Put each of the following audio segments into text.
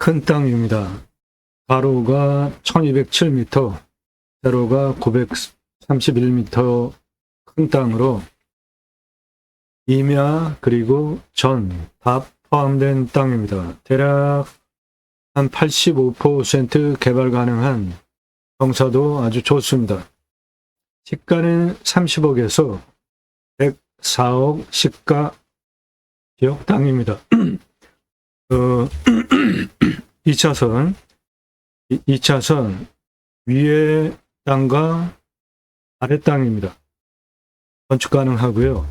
큰 땅입니다. 가로가 1207m, 세로가 931m 큰 땅으로 임야 그리고 전 다 포함된 땅입니다. 대략 한 85% 개발 가능한 경사도 아주 좋습니다. 시가는 30억에서 104억 시가 지역 땅입니다. 어, 2차선, 2차선 위에 땅과 아래 땅입니다. 건축 가능하고요.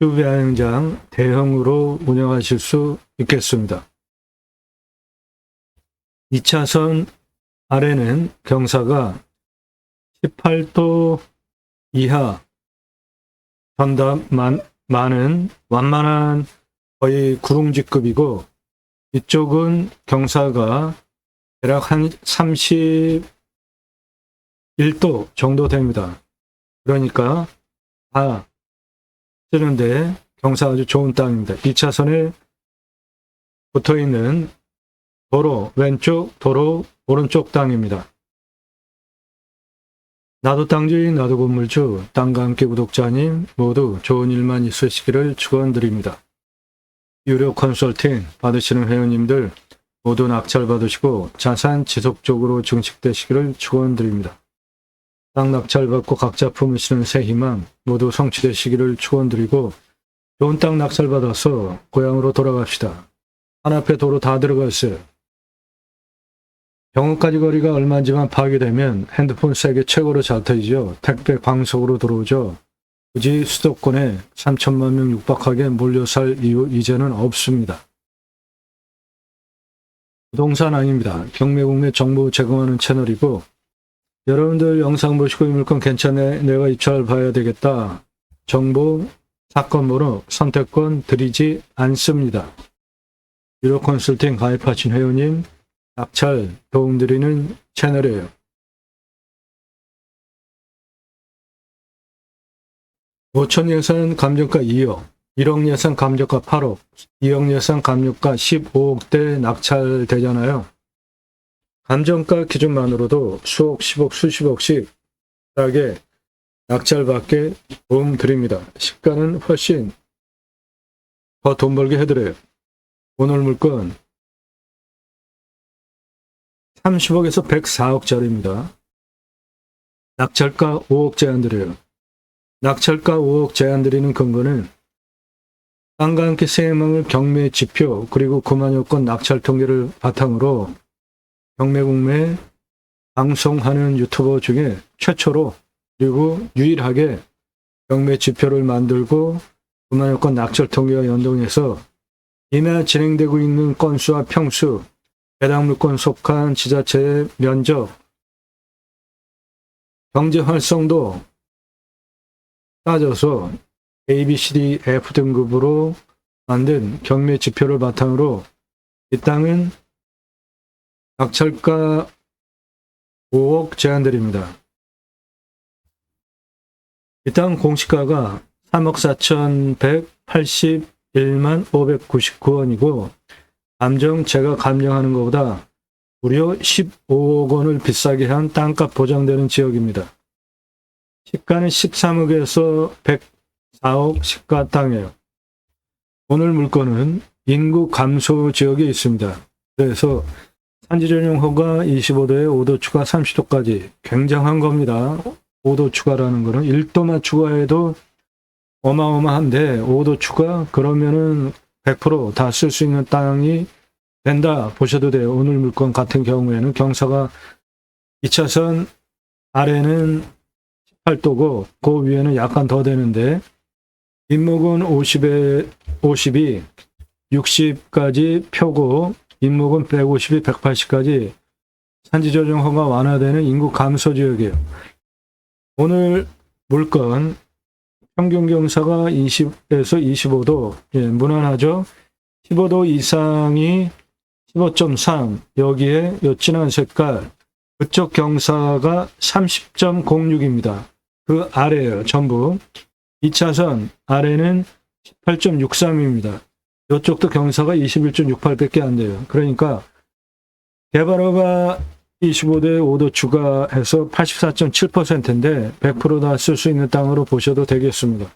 수비양장 대형으로 운영하실 수 있겠습니다. 2차선 아래는 경사가 18도 이하 전담 많, 많은 완만한 거의 구릉지급이고 이쪽은 경사가 대략 한 31도 정도 됩니다. 그러니까 다 쓰는데 경사 아주 좋은 땅입니다. 2차선에 붙어 있는 도로 왼쪽 도로 오른쪽 땅입니다. 나도 땅주인 나도 건물주 땅과 함께 구독자님 모두 좋은 일만 있으시기를 축원드립니다. 유료 컨설팅 받으시는 회원님들 모두 낙찰 받으시고 자산 지속적으로 증식되시기를 축원드립니다. 땅 낙찰 받고 각자 품으시는 새 희망 모두 성취되시기를 축원드리고 좋은 땅 낙찰 받아서 고향으로 돌아갑시다. 한 앞에 도로 다 들어가 있어요. 병원까지 거리가 얼마인지만 파악되면 핸드폰 세계 최고로 잘 터지죠. 택배 광속으로 들어오죠. 굳이 수도권에 3천만 명 육박하게 몰려 살 이유 이제는 없습니다. 부동산 아닙니다. 경매국내 정보 제공하는 채널이고 여러분들 영상 보시고 이 물건 괜찮네 내가 입찰 봐야 되겠다. 정보, 사건 번호, 선택권 드리지 않습니다. 유료 컨설팅 가입하신 회원님 낙찰 도움드리는 채널이에요. 오천 예산 감정가 2억, 1억 예산 감정가 8억, 2억 예산 감정가 15억대 낙찰되잖아요. 감정가 기준만으로도 수억, 10억, 수십억씩 싸게 낙찰받게 도움 드립니다. 시가는 훨씬 더 돈 벌게 해드려요. 오늘 물건 30억에서 104억짜리입니다. 낙찰가 5억 제한 드려요. 낙찰가 5억 제한 드리는 근거는 땅과 함께 세망을 경매 지표 그리고 9만여 건 낙찰 통계를 바탕으로 경매 공매 방송하는 유튜버 중에 최초로 그리고 유일하게 경매 지표를 만들고 9만여 건 낙찰 통계와 연동해서 이나 진행되고 있는 건수와 평수 해당 물건 속한 지자체의 면적, 경제 활성도 따져서 A, B, C, D, F 등급으로 만든 경매 지표를 바탕으로 이 땅은 낙찰가 5억 제한드립니다. 이 땅 공시가가 3억 4,181만 599원이고 감정 제가 감정하는 것보다 무려 15억 원을 비싸게 한 땅값 보장되는 지역입니다. 시가는 13억에서 104억 시가 땅이에요. 오늘 물건은 인구 감소 지역에 있습니다. 그래서 산지 전용 허가 25도에 5도 추가 30도까지 굉장한 겁니다. 5도 추가라는 거는 1도만 추가해도 어마어마한데 5도 추가 그러면은 100%다 쓸 수 있는 땅이 된다 보셔도 돼요. 오늘 물건 같은 경우에는 경사가 2차선 아래는 18도고 그 위에는 약간 더 되는데 뒷목은 50에 50이 60까지 표고 뒷목은 150이 180까지 산지 조정 허가 완화되는 인구 감소 지역이에요. 오늘 물건 평균 경사가 20에서 25도, 예, 무난하죠. 15도 이상이 15.3, 여기에 요 진한 색깔, 그쪽 경사가 30.06입니다. 그 아래예요, 전부. 2차선 아래는 18.63입니다. 이쪽도 경사가 21.68밖에 안 돼요. 그러니까 개발허가 25대 5도 추가해서 84.7%인데 100%다 쓸 수 있는 땅으로 보셔도 되겠습니다.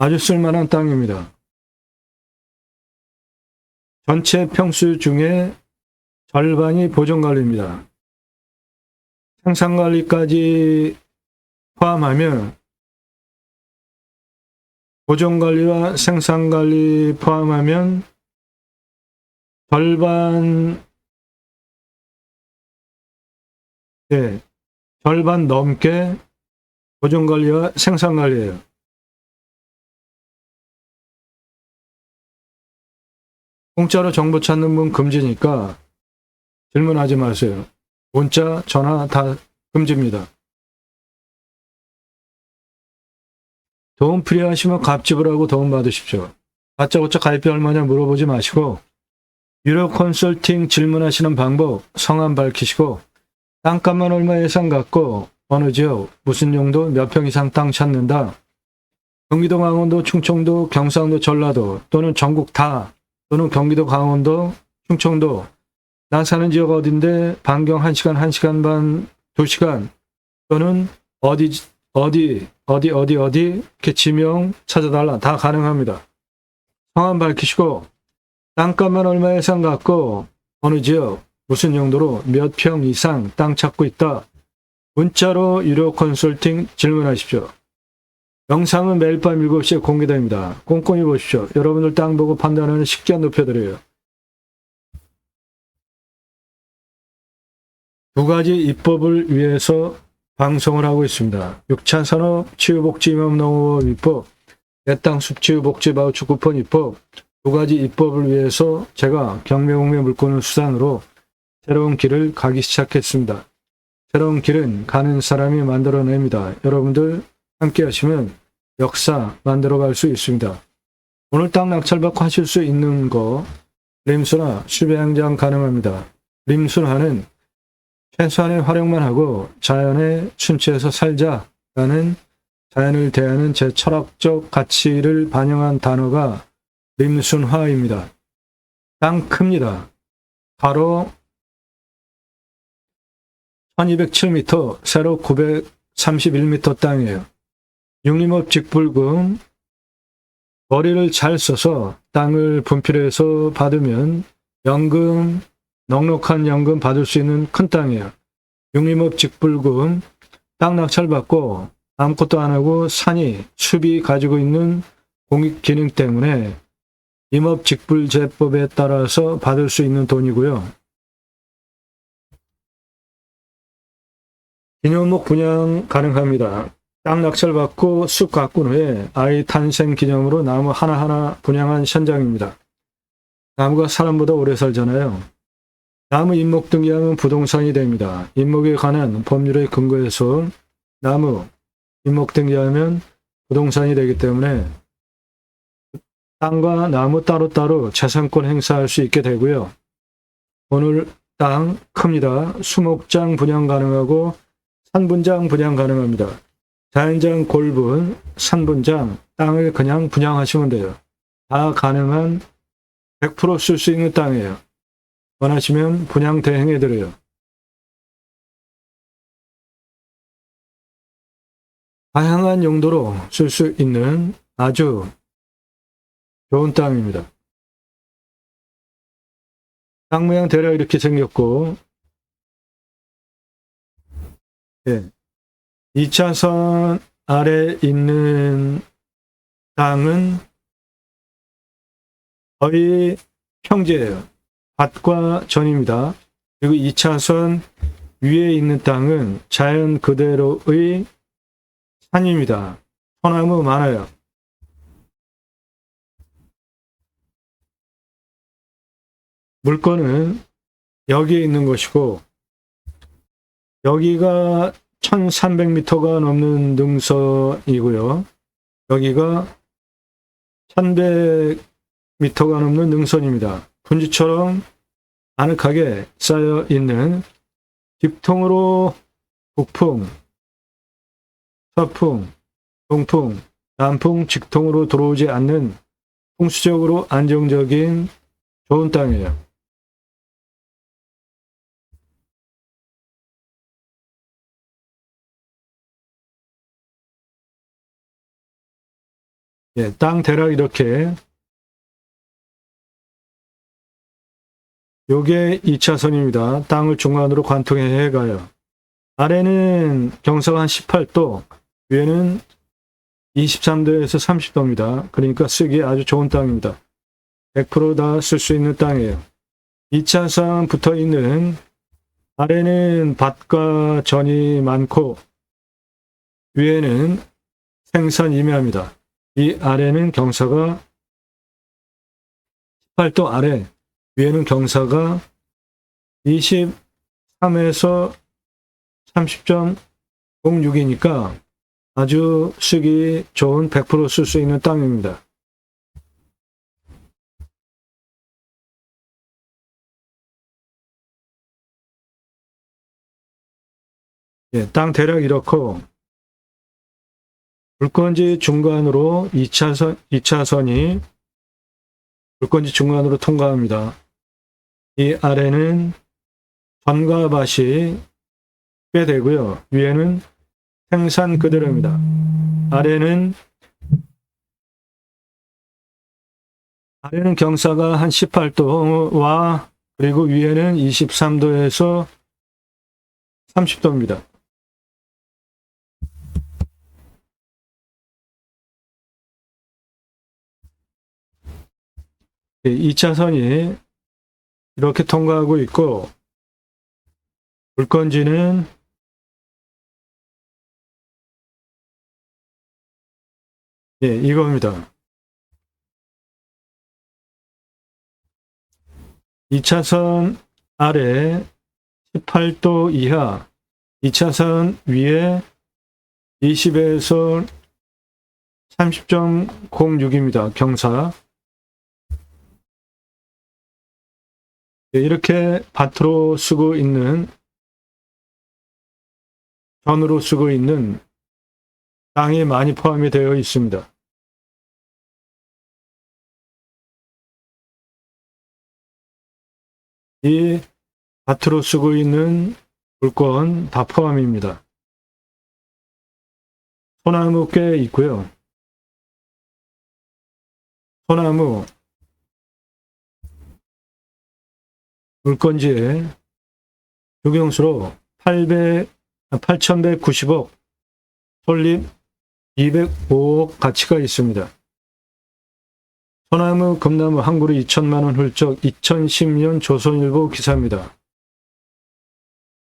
아주 쓸만한 땅입니다. 전체 평수 중에 절반이 보존관리입니다. 생산관리까지 포함하면 보존관리와 생산관리 포함하면 절반, 네, 절반 넘게 보존관리와 생산관리예요. 공짜로 정보 찾는 분 금지니까 질문하지 마세요. 문자, 전화 다 금지입니다. 도움 필요하시면 갑집을 하고 도움 받으십시오. 다짜고짜 가입비 얼마냐 물어보지 마시고 유료 컨설팅 질문하시는 방법 성함 밝히시고 땅값만 얼마 예상 갖고 어느 지역 무슨 용도 몇 평 이상 땅 찾는다. 경기도 강원도 충청도 경상도 전라도 또는 전국 다 또는 경기도 강원도 충청도 나 사는 지역 어딘데 반경 1시간 1시간 반 2시간 또는 어디 어디 어디 어디 어디 이렇게 지명 찾아달라 다 가능합니다. 성함 밝히시고 땅값만 얼마 예상 갖고 어느 지역 무슨 용도로 몇 평 이상 땅 찾고 있다. 문자로 유료 컨설팅 질문하십시오. 영상은 매일 밤 7시에 공개됩니다. 꼼꼼히 보십시오. 여러분들 땅 보고 판단하는 식견 높여드려요. 두 가지 입법을 위해서 방송을 하고 있습니다. 6차 산업 치유복지 임업농업 입법, 내땅 숲치유복지 바우처 쿠폰 입법, 두 가지 입법을 위해서 제가 경매공매 물건을 수단으로 새로운 길을 가기 시작했습니다. 새로운 길은 가는 사람이 만들어냅니다. 여러분들 함께 하시면 역사 만들어갈 수 있습니다. 오늘 땅 낙찰받고 하실 수 있는 거 림수나 수배양장 가능합니다. 림수나는 최소한의 활용만 하고 자연의 순치에서 살자라는 자연을 대하는 제 철학적 가치를 반영한 단어가 림순화입니다. 땅 큽니다. 바로 1207m, 세로 931m 땅이에요. 육림업 직불금, 머리를 잘 써서 땅을 분필해서 받으면 연금, 넉넉한 연금 받을 수 있는 큰 땅이에요. 육림업 직불금, 땅 낙찰 받고 아무것도 안 하고 산이, 숲이 가지고 있는 공익 기능 때문에 임업 직불 제법에 따라서 받을 수 있는 돈이고요. 기념목 분양 가능합니다. 땅 낙찰받고 쑥 가꾼 후에 아이 탄생 기념으로 나무 하나하나 분양한 현장입니다. 나무가 사람보다 오래 살잖아요. 나무 임목 등기하면 부동산이 됩니다. 임목에 관한 법률에 근거해서 나무 임목 등기하면 부동산이 되기 때문에 땅과 나무 따로따로 재산권 행사할 수 있게 되고요. 오늘 땅 큽니다. 수목장 분양 가능하고 산분장 분양 가능합니다. 자연장 골분, 산분장, 땅을 그냥 분양하시면 돼요. 다 가능한 100%쓸 수 있는 땅이에요. 원하시면 분양 대행해드려요. 다양한 용도로 쓸 수 있는 아주 좋은 땅입니다. 땅 모양 대략 이렇게 생겼고, 예. 2차선 아래 있는 땅은 거의 평지예요. 밭과 전입니다. 그리고 2차선 위에 있는 땅은 자연 그대로의 산입니다. 소나무 많아요. 물건은 여기에 있는 것이고 여기가 1300m가 넘는 능선이고요. 여기가 1100m가 넘는 능선입니다. 분지처럼 아늑하게 쌓여 있는 뒷통으로 북풍, 서풍, 동풍, 남풍 직통으로 들어오지 않는 풍수적으로 안정적인 좋은 땅이에요. 예, 땅 대략 이렇게 요게 2차선입니다. 땅을 중간으로 관통해 가요. 아래는 경사가 한 18도, 위에는 23도에서 30도입니다. 그러니까 쓰기 아주 좋은 땅입니다. 100%다 쓸 수 있는 땅이에요. 2차선 붙어 있는 아래는 밭과 전이 많고 위에는 생산 임야입니다. 이 아래는 경사가 18도 아래, 위에는 경사가 23에서 30.06이니까 아주 쓰기 좋은 100%쓸 수 있는 땅입니다. 예, 땅 대략 이렇고 물건지 중간으로 2차선, 2차선이 물건지 중간으로 통과합니다. 이 아래는 전과 밭이 꽤 되고요. 위에는 생산 그대로입니다. 아래는 아래는 경사가 한 18도와 그리고 위에는 23도에서 30도입니다. 2차선이 이렇게 통과하고 있고 물건지는 예, 이겁니다. 2차선 아래 18도 이하, 2차선 위에 20에서 30.06입니다. 경사. 이렇게 밭으로 쓰고 있는 전으로 쓰고 있는 땅이 많이 포함이 되어 있습니다. 이 밭으로 쓰고 있는 물건 다 포함입니다. 소나무 꽤 있고요. 소나무 물건지에 유경수로 800, 8190억, 솔립 205억 가치가 있습니다. 소나무, 금나무 한 그루 2천만원 훌쩍 2010년 조선일보 기사입니다.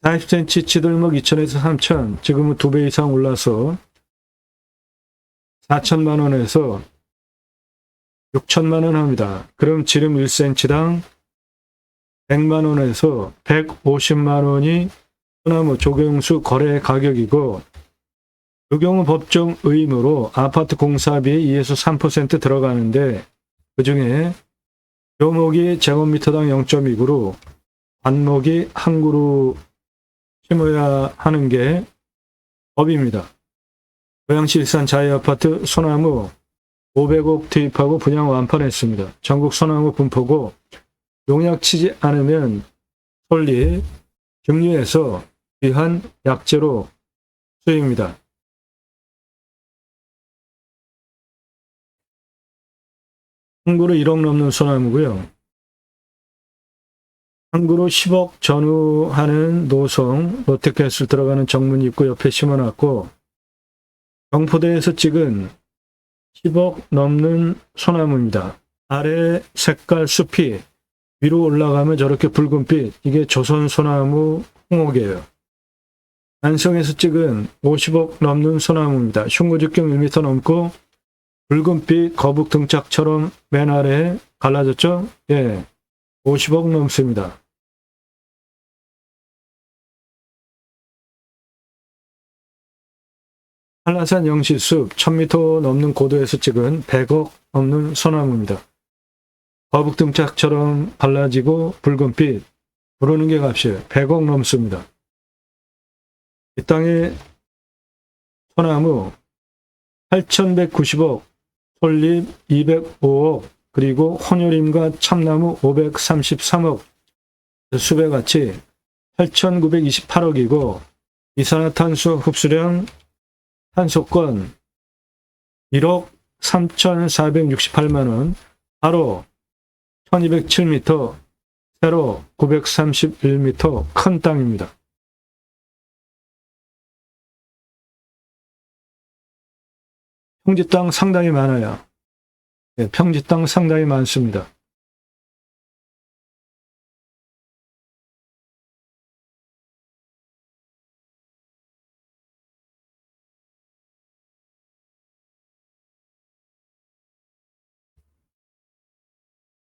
40cm 치들목 2천에서 3천, 지금은 두 배 이상 올라서 4천만원에서 6천만원 합니다. 그럼 지름 1cm당 100만 원에서 150만 원이 소나무 조경수 거래 가격이고 그 경우 법정 의무로 아파트 공사비에 2에서 3% 들어가는데 그 중에 묘목이 제곱미터당 0.2그루, 관목이 한 그루 심어야 하는 게 법입니다. 고양시 일산 자이아파트 소나무 500억 투입하고 분양 완판했습니다. 전국 소나무 분포고 용약 치지 않으면 솔리 증류해서 귀한 약재로 쓰입니다. 한 그루 1억 넘는 소나무고요. 한 그루 10억 전후하는 노성 롯데캐슬 들어가는 정문 입구 옆에 심어놨고 경포대에서 찍은 10억 넘는 소나무입니다. 아래 색깔 숲이 위로 올라가면 저렇게 붉은빛 이게 조선 소나무 홍옥이에요. 안성에서 찍은 50억 넘는 소나무입니다. 흉고직경 1m 넘고 붉은빛 거북 등짝처럼 맨 아래에 갈라졌죠? 예, 50억 넘습니다. 한라산 영시숲 1000m 넘는 고도에서 찍은 100억 넘는 소나무입니다. 거북 등짝처럼 발라지고 붉은빛 부르는 게 값이에요. 100억 넘습니다. 이 땅에 소나무 8190억 솔잎 205억, 그리고 혼혈임과 참나무 533억, 수배가치 8,928억이고, 이산화탄소 흡수량 탄소권 1억 3,468만원, 하로 1207m, 세로 931m 큰 땅입니다. 평지 땅 상당히 많아요. 네, 평지 땅 상당히 많습니다.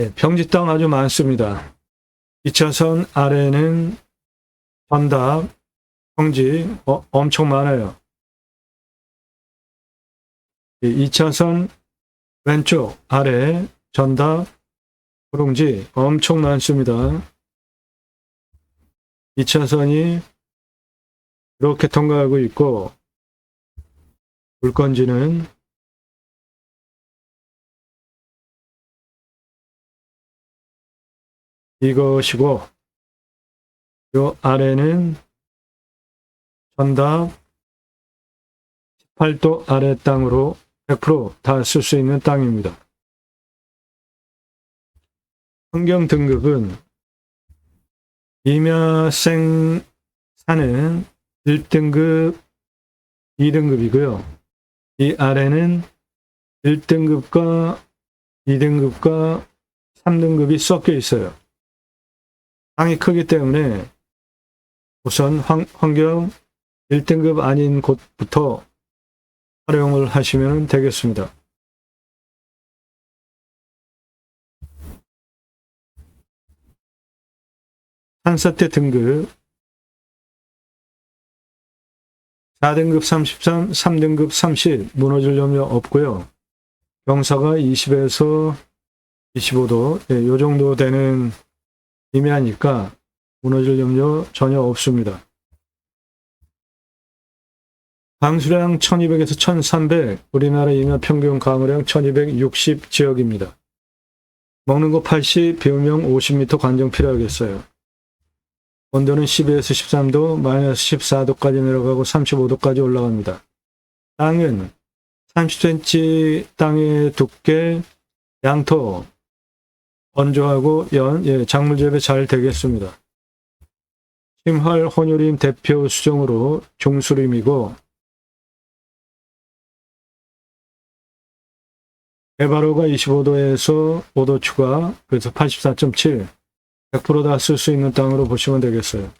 네, 평지 땅 아주 많습니다. 2차선 아래는 전답, 평지 어, 엄청 많아요. 2차선 왼쪽 아래 전답 호롱지 엄청 많습니다. 2차선이 이렇게 통과하고 있고 물건지는 이것이고 요 아래는 전답 18도 아래 땅으로 100%다 쓸 수 있는 땅입니다. 환경 등급은 임야생 사는 1등급, 2등급이고요. 이 아래는 1등급과 2등급과 3등급이 섞여 있어요. 땅이 크기 때문에 우선 환, 환경 1등급 아닌 곳부터 활용을 하시면 되겠습니다. 한사태 등급 4등급 33, 3등급 30 무너질 염려 없고요. 경사가 20에서 25도 예, 요 정도 되는 임야니까 무너질 염려 전혀 없습니다. 강수량 1200에서 1300, 우리나라 임야 평균 강우량 1260 지역입니다. 먹는 거 80, 비우명 50m 관정 필요하겠어요. 온도는 12에서 13도, 마이너스 14도까지 내려가고 35도까지 올라갑니다. 땅은 30cm 땅의 두께, 양토, 건조하고 연, 예, 작물 재배 잘 되겠습니다. 심활 혼유림 대표 수종으로 중수림이고 에바로가 25도에서 5도 추가, 그래서 84.7, 100%다 쓸 수 있는 땅으로 보시면 되겠어요.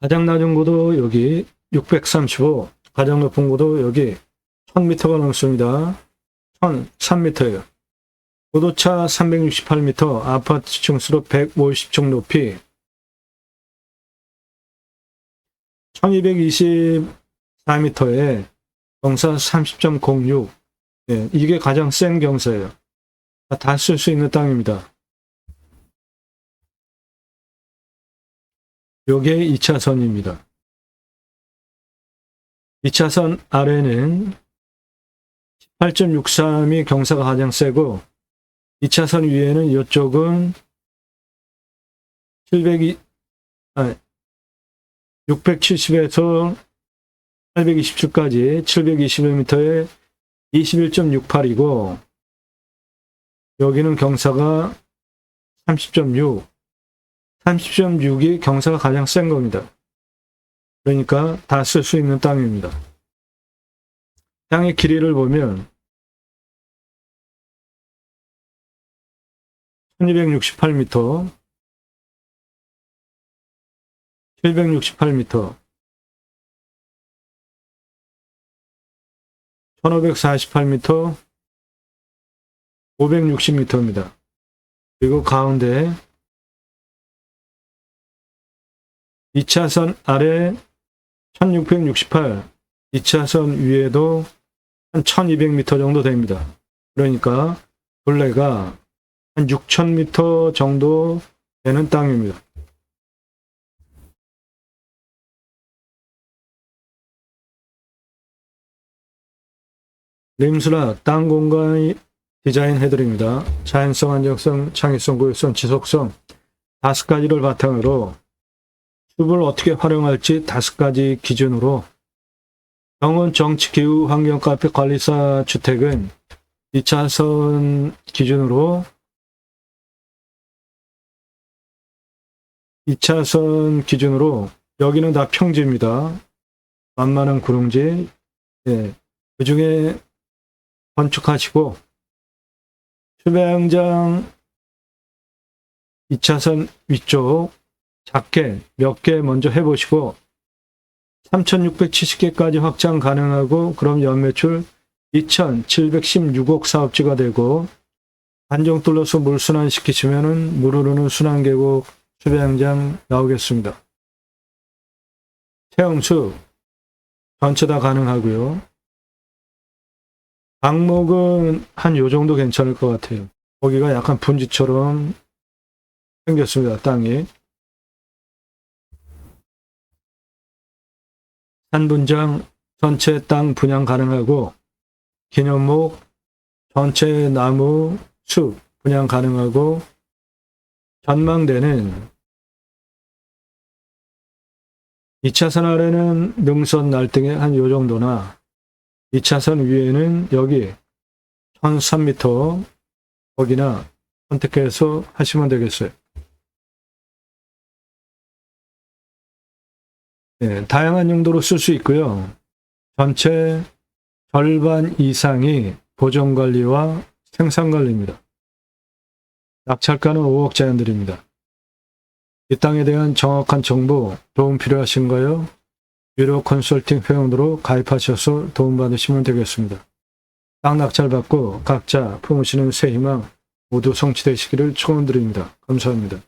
가장 낮은 고도 여기 635, 가장 높은 고도 여기 1000m가 넘습니다. 1003m예요. 고도차 368m, 아파트 층수로 150층 높이, 1224m에 경사 30.06, 예, 이게 가장 센 경사예요. 다 쓸 수 있는 땅입니다. 요게 2차선입니다. 2차선 아래는 18.63이 경사가 가장 세고 2차선 위에는 이쪽은 702, 아, 670에서 827까지 721m에 21.68이고 여기는 경사가 30.6 30.6이 경사가 가장 센 겁니다. 그러니까 다 쓸 수 있는 땅입니다. 땅의 길이를 보면 1268m 768m 1548m 560m입니다. 그리고 가운데 2차선 아래 1668, 2차선 위에도 한 1200m 정도 됩니다. 그러니까 벌레가 한 6000m 정도 되는 땅입니다. 림수나 땅 공간 디자인 해드립니다. 자연성, 안정성, 창의성, 고유성, 지속성 다섯 가지를 바탕으로 숲을 어떻게 활용할지 다섯 가지 기준으로 병원 정치 기후 환경 카페 관리사 주택은 2차선 기준으로 2차선 기준으로 여기는 다 평지입니다. 만만한 구릉지. 예. 그 중에 건축하시고 휴배양장 2차선 위쪽 작게 몇 개 먼저 해보시고 3,670개까지 확장 가능하고 그럼 연매출 2,716억 사업지가 되고 한정 뚫려서 물 순환시키시면은 물 흐르는 순환계곡 휴배양장 나오겠습니다. 태영수 전체 다 가능하고요. 방목은 한 요 정도 괜찮을 것 같아요. 거기가 약간 분지처럼 생겼습니다. 땅이. 산분장 전체 땅 분양 가능하고 기념목 전체 나무 숲 분양 가능하고 전망대는 2차선 아래는 능선 날등에 한요 정도나 2차선 위에는 여기 1003m 거기나 선택해서 하시면 되겠어요. 네, 다양한 용도로 쓸 수 있고요. 전체 절반 이상이 보존관리와 생산관리입니다. 낙찰가는 5억 제한드립니다. 이 땅에 대한 정확한 정보, 도움 필요하신가요? 유료 컨설팅 회원으로 가입하셔서 도움받으시면 되겠습니다. 땅 낙찰 받고 각자 품으시는 새 희망 모두 성취되시기를 축원드립니다. 감사합니다.